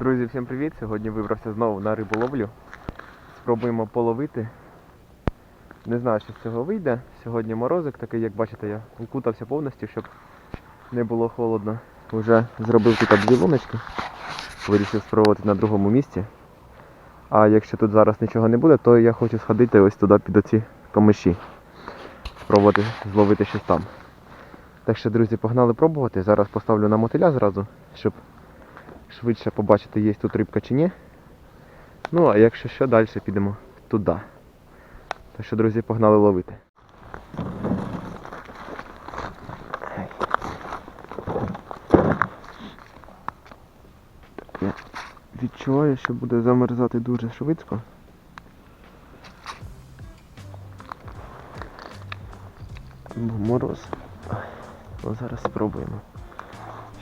Друзі, всім привіт! Сьогодні вибрався знову на риболовлю. Спробуємо половити. Не знаю, що з цього вийде. Сьогодні морозик такий, як бачите, я укутався повністю, щоб не було холодно. Уже зробив тут дві луночки. Вирішив спробувати на другому місці. А якщо тут зараз нічого не буде, то я хочу сходити ось туди під оці камиші. Спробувати зловити щось там. Так що, друзі, погнали пробувати. Зараз поставлю на мотиля зразу, щоб швидше побачити, є тут рибка чи ні. Ну, а якщо що, далі підемо туди. Так що, друзі, погнали ловити. Так, я відчуваю, що буде замерзати дуже швидко. Бо мороз. Ну, зараз спробуємо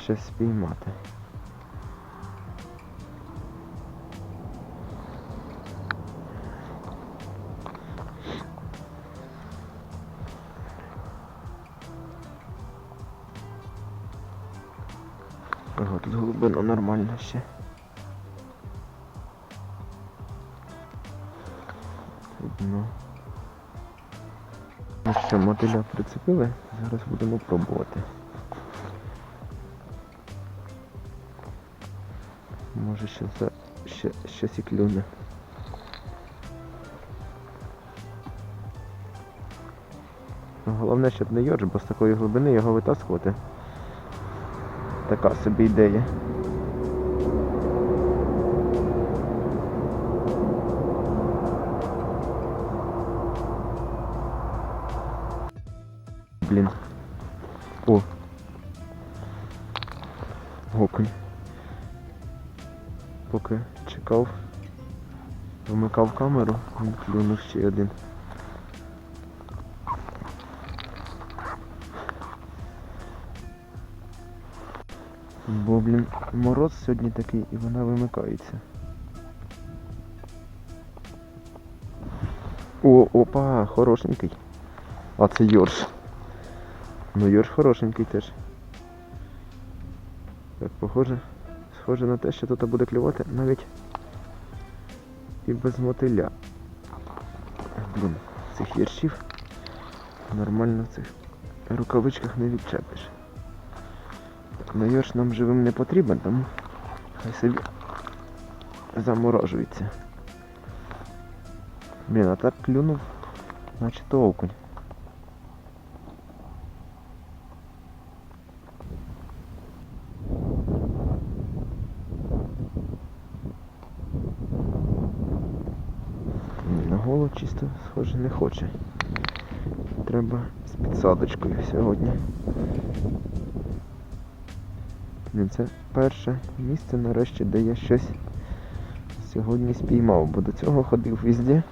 щось спіймати. Ага, тут глибина нормальна ще. Видно. Ну що, мотиля прицепили, зараз будемо пробувати. Може ще за ще, щось і клюне. Головне, щоб не йорж, бо з такої глибини його витаскувати. Така собі ідея. Блін. О. Окунь. Поки чекав, вмикав камеру, клюнув ще один. Бо, блін, мороз сьогодні такий і вона вимикається. О, опа, хорошенький. А це Йорш. Ну Йорш хорошенький теж. Так, похоже, схоже на те, що тут буде клювати навіть і без мотиля. Блін, цих віршів нормально в цих рукавичках не відчепиш. Ну йорш нам живим не потрібен, тому хай собі заморожується. Блін, а так клюнув, наче то окунь. На голову чисто схоже не хоче. Треба з підсадочкою сьогодні. Блін, Це перше місце нарешті, де я щось сьогодні спіймав, бо до цього ходив везде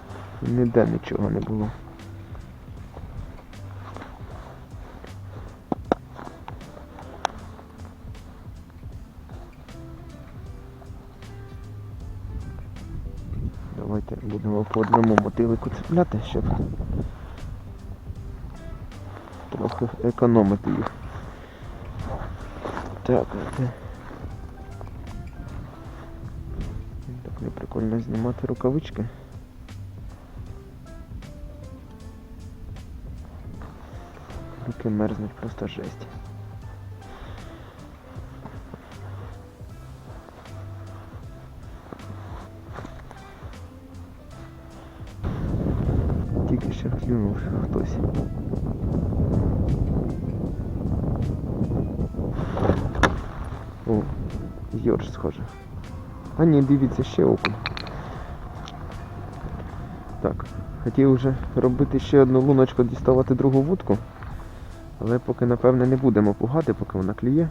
і ніде нічого не було. Давайте будемо по одному мотилику цепляти, щоб трохи економити їх. Так, це. Так не прикольно знімати рукавички. Руки мерзнуть просто жесть. Тільки ще клюнув хтось. О, Йорш схоже. А ні, дивіться, ще окунь. Так, хотів вже робити ще одну луночку, діставати другу вудку. Але поки напевне не будемо пугати, поки вона клює.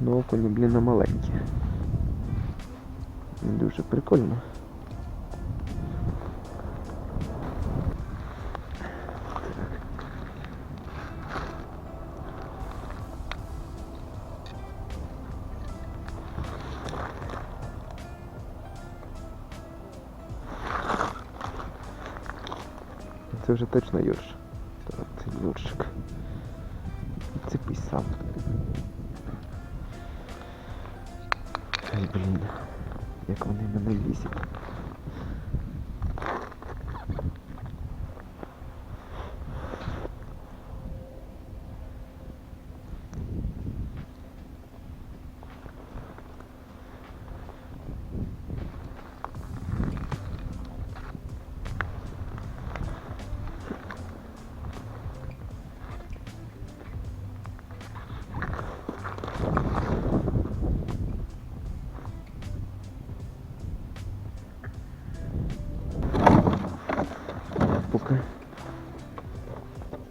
Ну окуні, блін, маленькі. Дуже прикольно. Це вже точно Юрш. Це Юршик. Цепись сам. Ай, блін. Як вони мене лісять.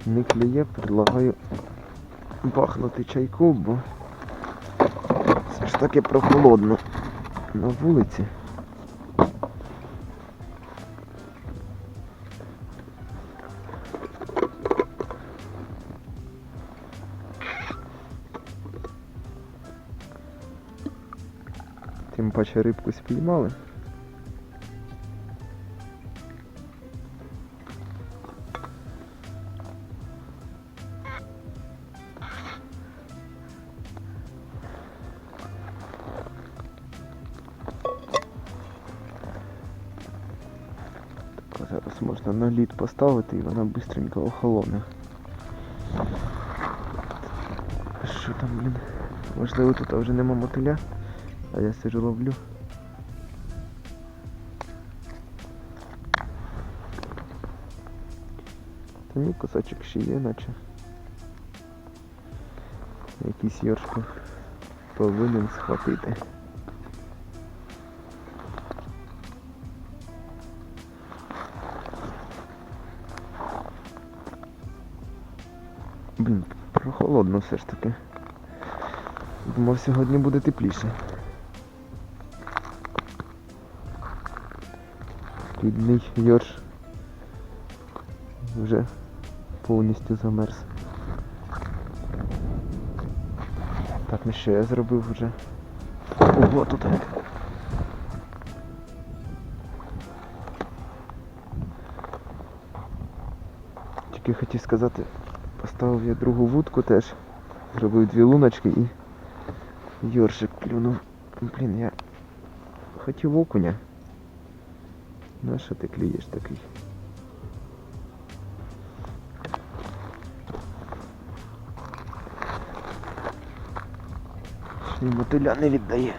Не клює, предлагаю бахнути чайку, бо це ж таки прохолодно на вулиці. Тим паче рибку спіймали. Зараз можна на лід поставити і вона швидко охолоне. Що там, блін? Можливо тут вже нема мотиля, а я сижу ловлю. Та ні, кусочок ще є, наче. Якийсь йоршку повинен схватити. Блін, прохолодно все ж таки. Думав, сьогодні буде тепліше. Бідний Йорш вже повністю замерз. Так, ну що я зробив вже? Ого, тут. Тільки хотів сказати, поставив я другу вудку теж. Зробив дві луночки і Йоршик клюнув. Блін, я хотів окуня. На що ти клюєш такий? Мотиля не віддає.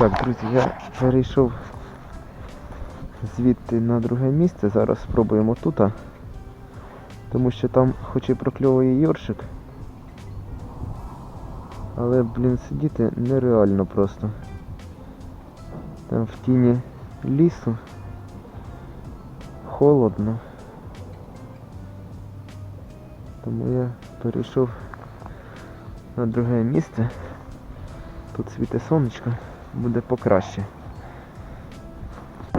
Так, друзі, я перейшов звідти на друге місце. Зараз спробуємо тут. Тому що там хоч і прокльовує йоршик. Але, блін, сидіти нереально просто. Там в тіні лісу. Холодно. Тому я перейшов на друге місце. Тут світе сонечко, буде покраще.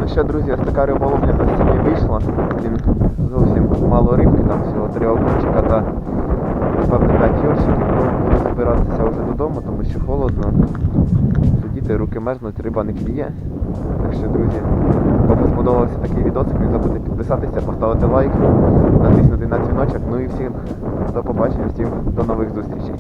Ну що, друзі, ось така риболовля на сьогодні вийшла. Зовсім мало рибки, там всього три окунчика та напевно 5 йоршиків. Ну, буду збиратися вже додому, тому що холодно. Сидіти, руки мерзнуть, риба не клює. Так що, друзі, кому сподобався такий відосик, не забудьте підписатися, поставити лайк, натиснути на дзвіночок. Ну і всім до побачення, всім до нових зустрічей.